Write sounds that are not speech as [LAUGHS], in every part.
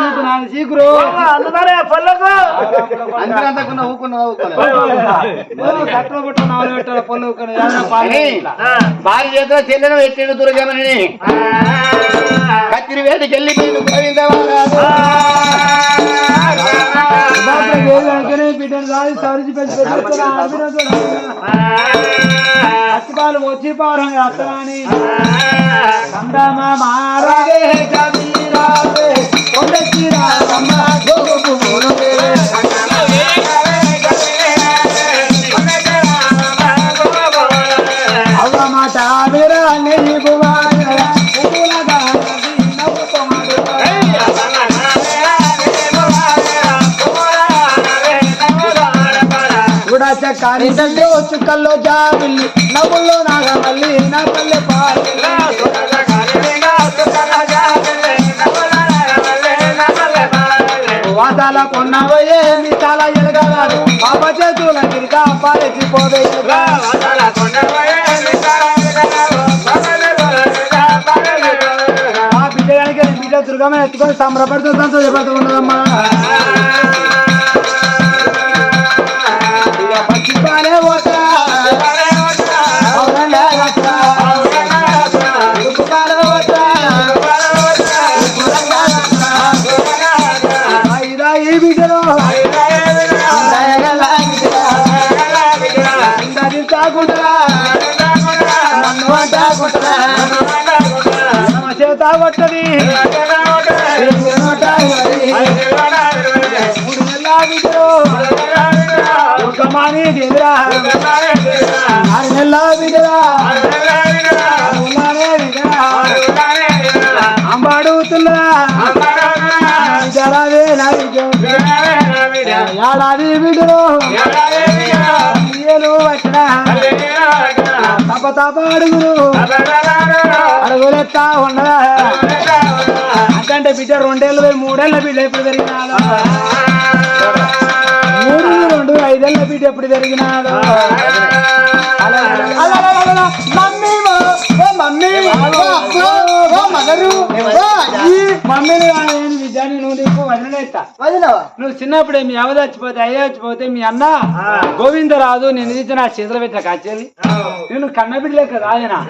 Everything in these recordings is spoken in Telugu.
సీటు నాది సీకురు అందుకనే పళ్ళకు అంతకున్న ఊకున్న కట్టలు నాలుగు పెట్టాలి ఇట్లా. భార్య చేతిలో చెల్లెను పెట్టిండు దుర్గమని కత్తిరి వేటకి బాబులకు ఏది అనుకుని బిడ్డను రాజు సరిచి పెంచి తల్లి చుక్కల్లో జాబిల్లి నవ్వుల్లో నాగమల్లి నా పల్లె పాలి వాసాల కొన్నవయే మీ చాలా ఎలగాడు పాప చేతుల గిరిగా పాలెచ్చిపోవే ఆ బిడ్డ కనుక బిడ్డ దుర్గమ్మ ఎత్తుకొని సంబరపడుతూ సంతోషపడుతూ కొట్టది మాని ఎదురా ఆరు నెలల బిడ్డరా అంబాడుతున్నా బిడ్డ ఏడాది బిడ్డలో ఏలు వచ్చిన అడుగులు అడుగులెత్తా ఉండదా? అంటే బిడ్డ రెండేళ్ళు పోయి మూడేళ్ళ బిడ్డ ఎప్పుడు పెరిగినాదో మూడు రెండు ఐదేళ్ళ బిడ్డ ఎప్పుడు పెరిగినాదో మమ్మీ మమ్మీ ఓ, ఓ, మదరు మమ్మీని నువ్వు నీకు వదిలేస్తా. నువ్వు చిన్నప్పుడే మీ అవ్వ చచ్చిపోతే అయ్య చచ్చిపోతే మీ అన్న గోవిందరాజు నేను ఇచ్చిన నా చేతిలో పెట్టిన కచ్చేది నేను కన్నబిడ్డ లెక్క కాదనా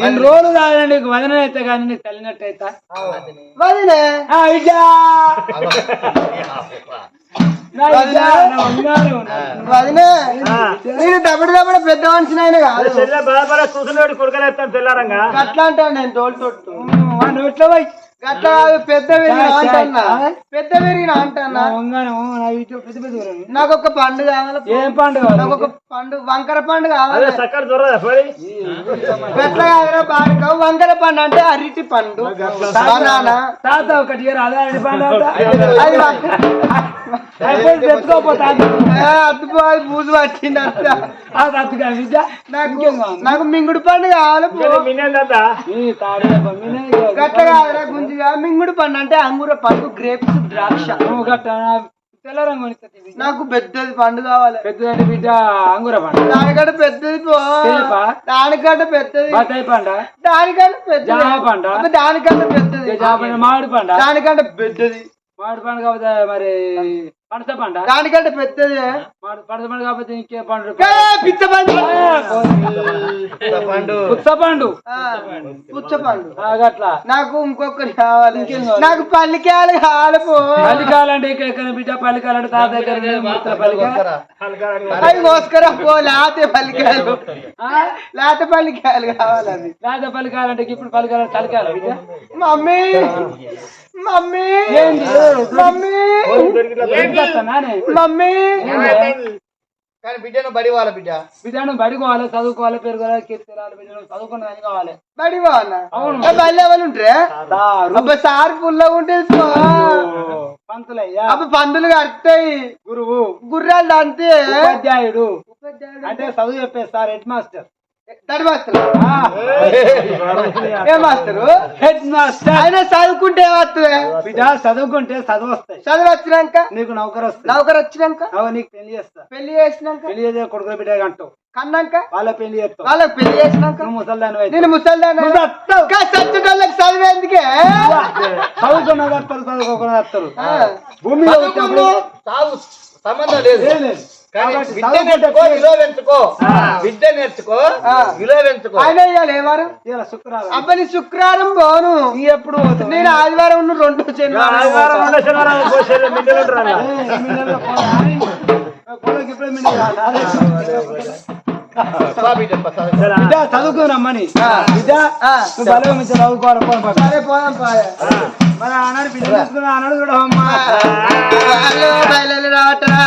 నేను రోజు కాదని నీకు? వదన అయితే కానీ నీకు తల్లినట్టయితా. వదినే. ఆ విద్య. నేను దప్పుడు దప్పుడు పెద్ద మనిషిని అయినా కాదు. చెల్లె బాధపడ చూసినోడు కొడుకలేస్తాను తెల్లారంగా. అట్లా అంటాను నేను తోలు తొట్టు ఆ నోట్లో కాదు పెద్ద పెరిగిన అంటన్నా. పెద్ద పెరిగిన అంటన్నా. నాకు ఒక పండు కావాలి ఏం పండుగ నాకు ఒక పండు వంకర పండు అదే కావాలి పెద్ద కాదురా బాగా వంకర పండు అంటే అరటి పండు. బనానా. తాత ఒకటి అదే పండు. అది [LAUGHS] బూజు పట్టింది అంత ఆ తాతగా విద్య నాకు? నాకు మింగుడు పండు కావాలి గట్ల కాదురా గుంజిగా మింగుడు పండు అంటే అంగూర పండు గ్రేప్స్ ద్రాక్ష గట్ట తెల్ల రంగు. నాకు పెద్దది పండు కావాలి పెద్దదండి బిడ్డ అంగుర పండు దానికంటే పెద్దది? దానికంటే పెద్దది బత్తాయి పండ దానికంటే పెద్దది జామ పండ? దానికంటే పెద్దది మామిడి పండ దానికంటే పెద్దది మామిడి పండు కాకపోతే మరి పనస పండ? దానికంటే పెద్దది. పనస పండు కాకపోతే ఇంకే పండు ఏ, పిచ్చ పండు. పండు. పుచ్చ పండు. ఆ, పుచ్చ పండు. ఆ, గట్లా నాకు ఇంకొకటి కావాలి. నాకు పల్లికాయలు కావాలి పో పల్లికాలంటే ఇక్కడ ఎక్కడ బిడ్డ? పల్లికాలంటే తాత దగ్గర ముత్తల పల్లిక అవి కోసుకరా పో లేతే పల్లికాయలు లేత పల్లికాయలు కావాలి. అవి లేకపోతే పల్లికాలంటే ఇప్పుడు చలికాల బిడ్డ? మమ్మీ! మమ్మీ! ఏంది? మమ్మీ! కానీ బిడ్డను బడి వాళ్ళ బిడ్డ? బిడ్డను బడికోవాలి చదువుకోవాలి? పెరగాలి? కీర్తిరాలి బిడ్డను చదువుకున్నది కావాలి. బడి బావనా అవును. బడి ఎవరు ఉంటారే అబ్బా సార్ పుల్లగా ఉంటుంది పో. పంతులయ్యా. అబ్బా పందులు కడతాయి. గురువు. గుర్రాలు అంతే ఉపాధ్యాయుడు. అంటే చదువు చెప్పేస్తారు హెడ్ మాస్టర్. దడి మాస్టర్ ఆ, ఏ మాస్టరు హెడ్ మాస్టర్ ఆయన చదువుకుంటే ఏమవుతుంది బిడ్డ చదువుకుంటే చదువు వస్తాయి చదువు వచ్చినాక నీకు నౌకరు వస్తాయి నౌకరు వచ్చినాక? అవు నీకు పెళ్ళి చేస్తా. పెళ్ళి చేసినాక? పెళ్ళి చేసే కొడుకుల బిడ్డ అంటావు కన్నాక? వాళ్ళ పెళ్ళి చేస్తావు. వాళ్ళకి పెళ్ళి చేసినాక? ముసల్దాని నేను వస్తావు. చచ్చుటోళ్ళకి చదివేందుకే చదువుకున్న వస్తారు చదువుకోకుండా వస్తారు. భూమి సంబంధం లేదు. విద్య చదువుకుంటే నేర్చుకో విలువ పెంచుకో. విద్య నేర్చుకో. విలువ పెంచుకో. ఆయన శుక్రవారం. అబ్బని శుక్రవారం పోను. నీ ఎప్పుడు? నేను ఆదివారం ఉన్న రెండు శనివారం ఆదివారం. రెండో శనివారం పోసేది మిడ్డలు ఉంటారు చదువుకురమ్మని బిడ్డ బలం చదువుకోవాలి పోదాం మరి ఆనాడు బిడ్డ తీసుకున్నా ఆనాడు బయలు రావటరా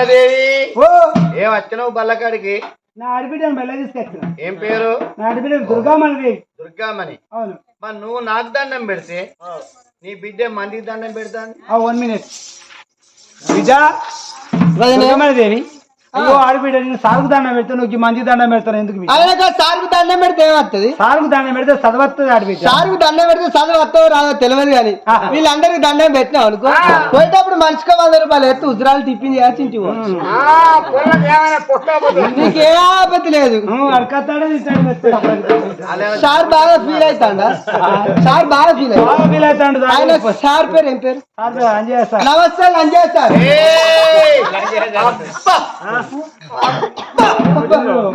ఓ. ఏం వచ్చినావు బల్లకాడికి? నా ఆడబిడ్డను మెల్ల తీసుకొచ్చిన. ఏం పేరు? నా ఆడబిడ్డ దుర్గామణి దుర్గామణి. అవును. మరి నువ్వు నాకు దండం పెడితే నీ బిడ్డ మందికి దండం పెడతాను ఆ వన్ మినిట్ విజా. దుర్గామణి దేవి. అయ్యో ఆడబిడ్డ నేను సారుకు దండం పెడతాను ఈ మంది దండం పెడతాను ఎందుకు? ఆయన సార్కు దండం పెడితే ఏమవుతుంది? సారుకు దండం పెడితే చదవస్తుంది ఆడబిడ్డ సార్కు దండం పెడితే చదువు వస్తావు రాదో తెలియదు కానీ వీళ్ళందరికి దండం పెట్టినావు అనుకో. పోయేటప్పుడు మనిషికి వంద రూపాయలు ఎత్తు ఉజరాలు ఇంటికి పో. నీకే ఆపత్తి లేదు. సార్ బాగా ఫీల్ అవుతాడా? సార్ బాగా ఫీల్ ఫీల్ అవుతాడు ఆయన సార్ పేరు ఏం పేరు? నమస్తే లంజయ్ సార్.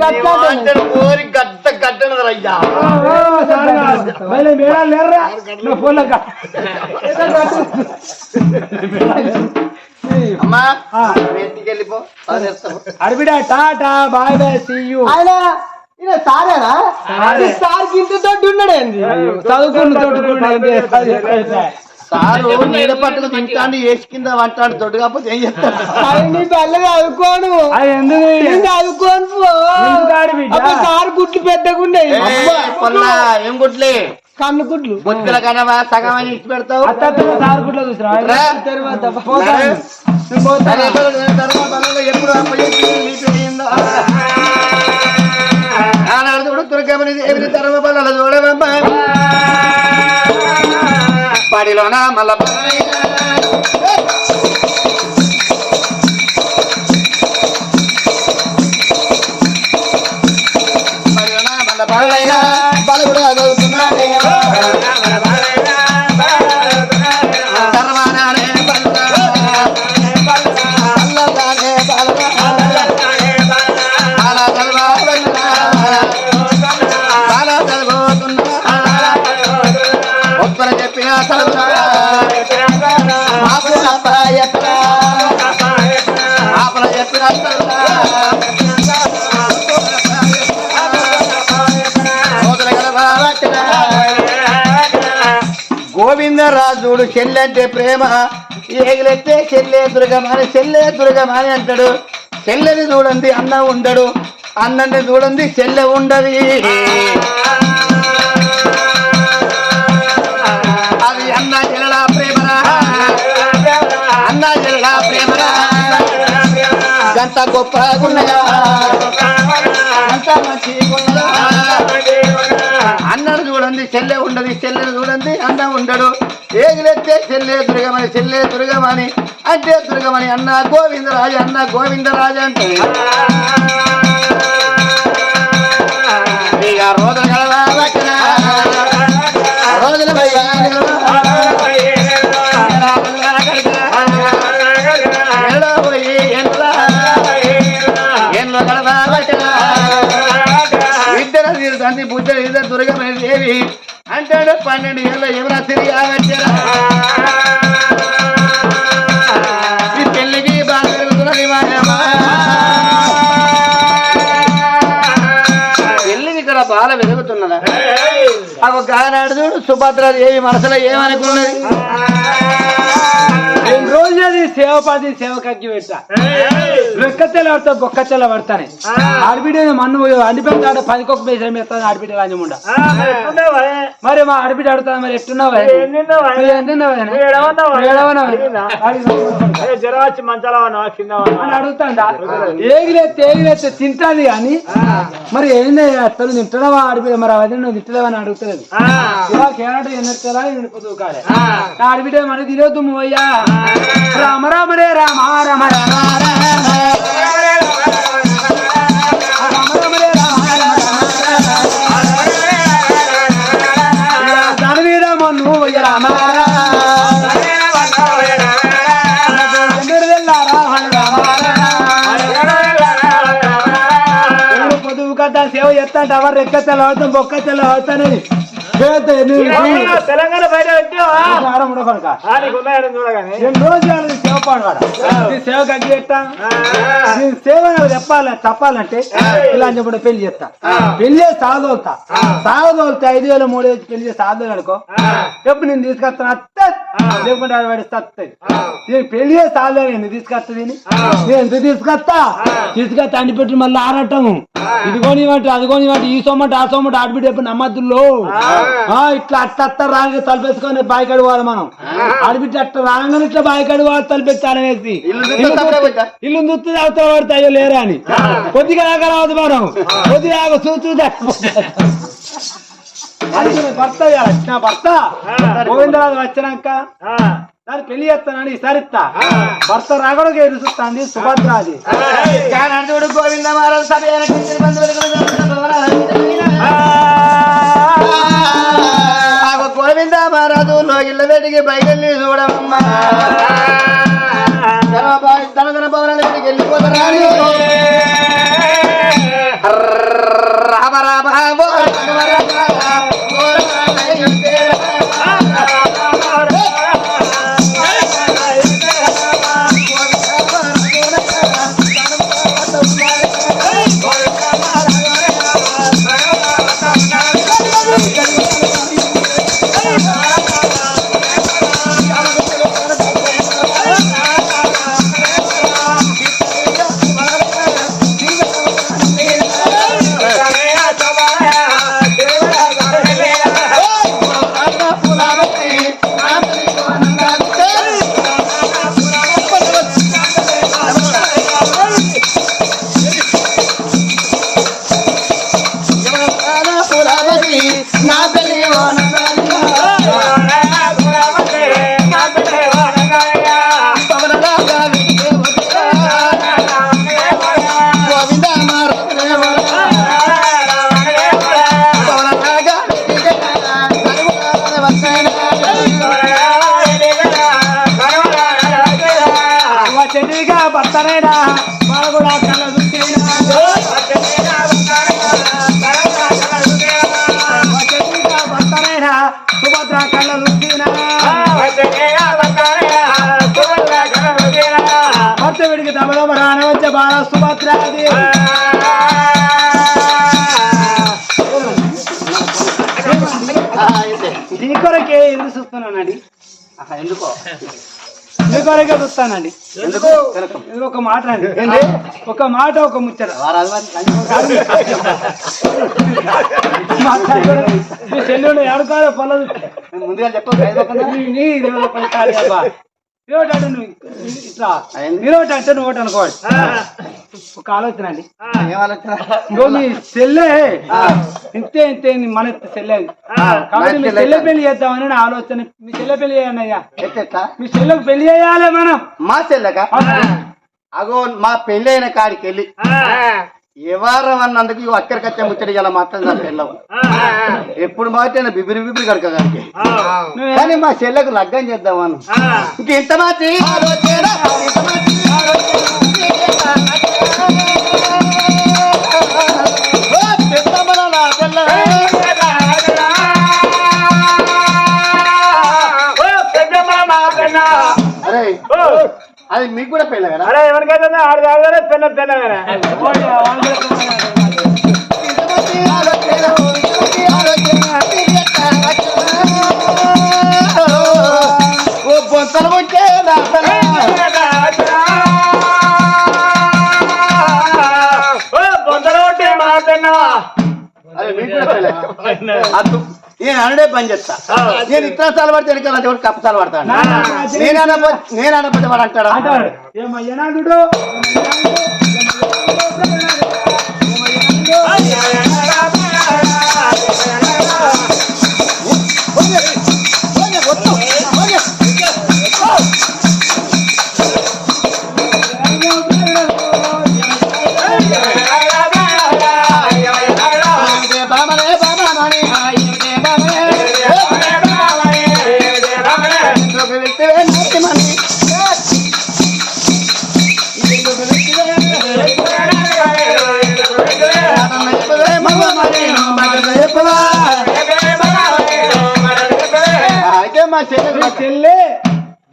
ఏయ్! గడ్డనది మేడాలు ఫోన్లో అమ్మా ఇంటికి వెళ్ళిపో tata bye bye see you ఈయన సారేనా సార్ కింద తోటి ఉన్నాడు చదువుకున్న తోటి సారు నీడ పట్టుకు తింటాను ఏసి కింద వంటాడు దొడ్డు కాకపోతే ఏం చేస్తాడు? నీ చదువుకోను. చదువుకోను సార్ గుడ్లు పొల్లా, ఏం గుడ్లే? కన్ను గుడ్లు. బొత్తిల కనవా సగం అని ఇచ్చి పెడతావు? అత్త సార్ గుట్లో చూసినా. తర్వాత ఎప్పుడు হইল না মালা గోవిందరాజుడు చెల్లంటే ప్రేమ. ఏగిలెత్తే చెల్లె దుర్గమాని చెల్లె దుర్గమాని అంటాడు. చెల్లెని చూడండి అన్న ఉండడు. అన్నని చూడండి చెల్లె ఉండదు. అది అన్న చెల్లడా ప్రేమరా? అన్న చెల్లడా ప్రేమరా? గంట గొప్పగున్నదా? గంత గంట అన్నను చూడండి చెల్లె ఉండదు చెల్లెను చూడండి అన్న ఉండడు. ఏగిలెత్తే చెల్లె దుర్గమని చెల్లె దుర్గమని అంటే దుర్గమని అన్న గోవిందరాజ అన్న గోవిందరాజ అంటే రోజులు గలవా రోజుల ఇద్దరు తీరుతుంది బుద్ధ ఇద్దరు దుర్గ అంటాడు పన్నెండు ఏళ్ళ ఏమైనా తిరిగి ఆగచ్చారా పెళ్ళికి ఇక్కడ బాల వెలుగుతున్నదా ఆ ఒక ఆనాడు చూడు సుభద్రాదేవి మనసులో ఏమనుకున్నది? సేవపాది సేవకగ్గి పెట్టా లెక్కతెల్ల పడతా బొక్కతెల్ల పడతానే. ఆడబిడ్డ మన్ను అండిపోయిన ఆడ పదికొక్క పైసలు మెత్తాను ఆడబిడ్డ రాజముండ మరి మా ఆడబిడ్డ అడుగుతా మరి? ఎట్టున్నావా నువ్వు ఏం? తిన్నావా? ఏడవన్నావా? అడిగి జ్వరం వచ్చి మంచాల ఉన్నావా కింద ఉన్నావా? అని అడుగుతాండా. ఏగిలేస్తే ఏగిలేస్తే తింటాది కానీ మరి ఏంది అసలు తింటున్నావా ఆడబిడ్డ? మరి అవన్నీ నువ్వు తింటలేవా అని అడుగుతలేదు. ఆ, ఇలా కేరట ఎన్నెత్తలా నిండిపోతూ కాలే. ఆడబిడ్డ మరి తినొద్దు మూవయ్యా రామ రామ రే రామ రామ రామ దాని మీద మన్ను రామ. కదా సేవ చేస్తాంట ఎవరు రెక్క తెల్ల అవుతాం బొక్క తెల్ల అవుతానని. తెలంగాణ బయట సేవ చెప్పాలి చెప్పాలంటే ఇలా అని చెప్పి పెళ్ళి చేస్తా. పెళ్ళి చేసి సాగదోలుతా సాగదోలితే ఐదు వేలు మూడు వేలు పెళ్ళి చేసి సాగదోలు అనుకో. ఎప్పుడు నేను తీసుకొస్తాను. అత్త లేకుంటే ఆడ పడిస్తే వస్తుంది నేను పెళ్ళి చేసి సాగదోలు నేను తీసుకొస్తా దీన్ని? నేను ఎందుకు తీసుకొస్తా? తీసుకొస్తా అండి పెట్టి మళ్ళీ ఆడటము ఇది కొనివ్వండి అది కొనివ్వండి ఈ సొమ్మటి ఆ సొమ్మటి ఆడబిడ్డ ఎప్పుడు ఆ, ఇట్లా అట్ట అట్ట రాగా తలపెట్టుకొని బాయి కడుకోవాలి మనం. ఆడబిడ్డ అట్ట రాగానే ఇట్లా బాయి కడుకోవాలి తలపెట్టాలి వేసి ఇల్లు చూస్తే దుత్తు అవుతా పడితే అయ్యో లేరా అని. కొద్దిగా దాకా రావద్దు మనం. కొద్దిగా చూచూ భర్త ఇయ్యాలి. నా భర్త? గోవిందరాజు వచ్చినాక ఆ, దాన్ని పెళ్ళి చేస్తానని విసారిస్తా. భర్త రాగడగా ఎరుసుస్తాంది సుభద్రాది చూడు గోవింద మహారాజు సభ గోవింద మహారాజు లోగిళ్ళ వేటికి బయటెళ్ళి చూడమమ్మా తన తన వేటికి వెళ్ళిపోతారా? నీ కొరకే ఎదురు చూస్తున్నానండి? ఎందుకో? నీ కొరకే చూస్తానండి. ఎందుకు? ఒక మాట అండి. ఒక మాట ఒక ముచ్చట. చెల్లెలు ఏడుకోవాలి పొలదు ముందుగా చెప్పు నువ్వు ఇట్లా అయింది. ఇరవై అంటే నువ్వు ఒకటి అనుకోవాలి ఒక ఆలోచన అండి. ఇంకో మీ చెల్లె ఇంతే ఇంతే నీ మన చెల్లె కాబట్టి మీ చెల్లె పెళ్ళి చేద్దామని నా ఆలోచన. మీ చెల్లె పెళ్ళి ఎట్లా మీ చెల్లెకు పెళ్ళి చేయాలి మనం. మా చెల్లెక? అగో మా పెళ్ళి అయిన కాడికి వెళ్ళి. ఎవరం అన్నందుకు ఇవి అక్కడికి వచ్చే ముచ్చట ఇలా మాట్లాడి నా పెళ్ళం ఎప్పుడు మాట్లాడిన బిబిరి బిబిరి కడక గారికి నువ్వే- కానీ మా చెల్లెకు లగ్గం చేద్దామను ఇంక ఇంత మాత్రి అది మీకు కూడా పెళ్ళ కదా? అరే ఎవరికైతే ఆడు బొంతలు కొట్టే మా పెన్న అరే మీకు కూడా పెళ్ళ. నేను అనడే పని చేస్తా. నేను ఇతర సార్లు పడితే వెనకాల దేవుడు కప్ప సార్లు పడతాను నేను అనకపోతే నేను అనకపోతే వాడు అంటాడా? అంటాడు మా చెల్లెకు మా చెల్లె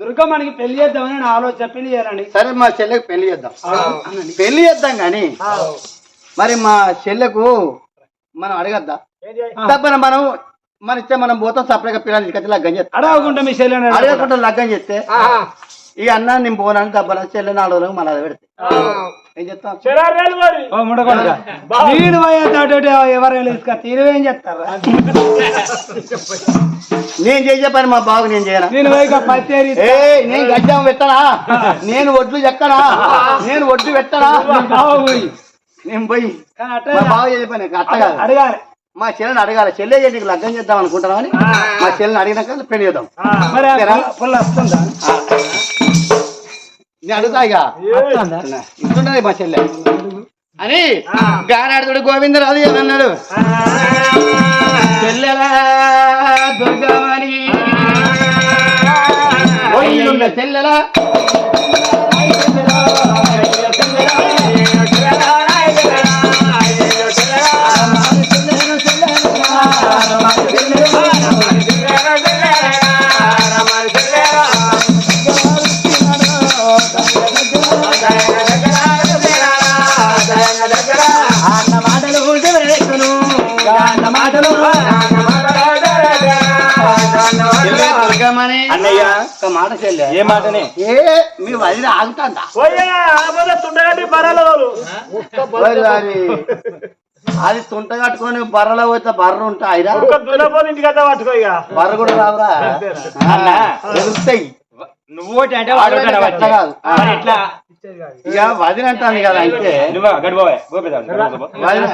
దుర్గమ్మనికి పెళ్ళి చేద్దామని నా ఆలోచన పెళ్ళి చేయాలండి. సరే మా చెల్లెకు పెళ్ళి చేద్దాం. పెళ్ళి చేద్దాం కానీ మరి మా చెల్లెకు మనం అడగద్దా? తప్పన మనం మన ఇచ్చే మనం పోతాం సపరేట్గా పిల్లలు లగ్గం చేస్తాం. అడగకుండా మీ చెల్లెని అడగకుండా. అడగకుండా లగ్గం చేస్తే ఈ అన్న నేను పోనాను దెబ్బలు చెల్లె నాలుగు రోజులకు మళ్ళీ అది పెడితే ఏం చెప్తాం ఓ ముడకొండ నేను పోయేటాడు ఎవరు తీసుకొస్తా? తీరువేం చెప్తారా నేను చేసే పని మా బాబు నేను చేయనా? నేను పోయి ఏ నేను గడ్డం పెట్టనా? నేను ఒడ్లు చెక్కనా? నేను ఒడ్లు పెట్టనా. నేను పోయి. కానీ అట్ట మా చేసే పని అట్ట కాదు. అడగాలి. మా చెల్లెని అడగాలి. చెల్లె నీకు లగ్గం చేద్దాం అనుకుంటున్నాం అని మా చెల్లెని అడిగినాక పెళ్ళి చేద్దాం. మరి ఆ ఓకేనా? పుల్ల- పుల్ల వస్తుందా? నేను అడుగుతా ఇక. మా చెల్లె. అని గానాడుతుడు గోవిందరాజు ఏమని అన్నాడు. చెల్లెలా ఓయిల్లుండ చెల్లెలా. ఒక మాట చెల్లె ఏ మాటనే? ఏ మీ వదిన ఆగుతాందా? పోయా ఆపద తుండగట్టి పరాలు ఓరి వారి. అది తుంట కట్టుకొని బర్రలో పోతే బర్ర అయితే ఇక. బర్ర కూడా రావురా? అన్నా. ఎదుగుతాయి నువ్వు ఒకటి అంటే వాడు. కాదు. ఎట్లా? ఇక వదిన అంటాను కదా వదిన.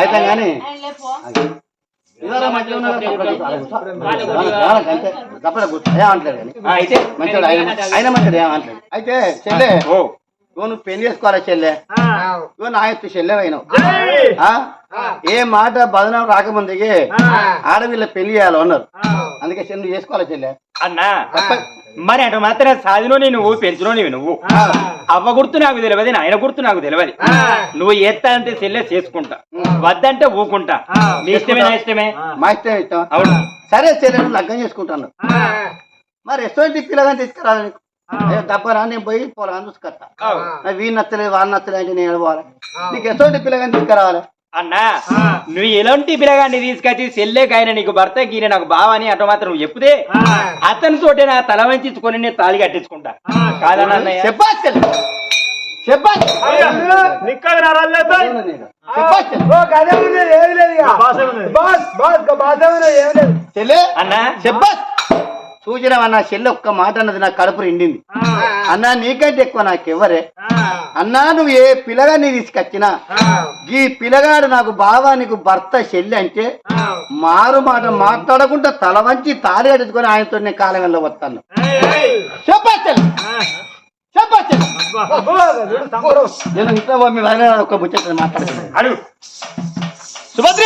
అయితే కానీ అయితే చెల్లె నువ్వు పెళ్ళి చేసుకోవాలా చెల్లె? నువ్వు నా ఎత్తు చెల్లె అయినావు? ఏ మాట బదనం రాకముందుకి ఆడవిల్ల పెళ్ళి చేయాలి అన్నారు. అందుకే చెల్లి చేసుకోవాలి చెల్లె? అన్నా. మరి అటు మాత్రం సాధినో నువ్వు పెంచునో నీవు నువ్వు. అవ్వ గుర్తు నాకు తెలియదు ఆయన గుర్తు నాకు తెలియదు. నువ్వు ఎత్తా అంటే చెల్లె చేసుకుంటా. వద్దంటే ఊకుంటా. నీ ఇష్టమే నా ఇష్టమే? మా ఇష్టం. ఇష్టం అవును. సరే చెల్లె నువ్వు లగ్గం చేసుకుంటాను. మరి ఎటువంటి పిల్లగాని తీసుకురాలి నీకు. తప్పరా నేను పోయి పొలం చూసుకొస్తా. వీళ్ళు నచ్చలేదు వాళ్ళు నచ్చలేదు అంటే నేను పోవాలి? నీకు ఎటువంటి పిల్లగాని తీసుకురావాలి? అన్నా నువ్వు ఎలాంటి పిల్లగాన్ని తీసుకొచ్చి సెల్లే కాయన నీకు భర్త గీన నాకు బావా అని అటు మాత్రం నువ్వు చెప్తే అతనితోటే నా తల వంచుకొని నేను తాళి కట్టించుకుంటా. కాదన్నా లేదు? చెల్లె అన్నా. చెల్లి ఒక్క మాట అన్నది నా కడుపు నిండింది. అన్నా నీకంటే ఎక్కువ నాకెవరే అన్నా నువ్వు ఏ పిల్లగాన్ని తీసుకొచ్చినా? ఈ పిల్లగాడు నాకు బావా నీకు భర్త చెల్లి అంటే మారు మాట మాట్లాడకుండా తల వంచి తాళి కట్టుకొని ఆయనతో నేను కాలం వెళ్ళ వస్తాను చెప్పచ్చు చెప్పచ్చు నేను ఇంట్లో మీ వదిన ఒక ముచ్చట మాట్లాడుతున్నాను అడుగు. సుభద్ర!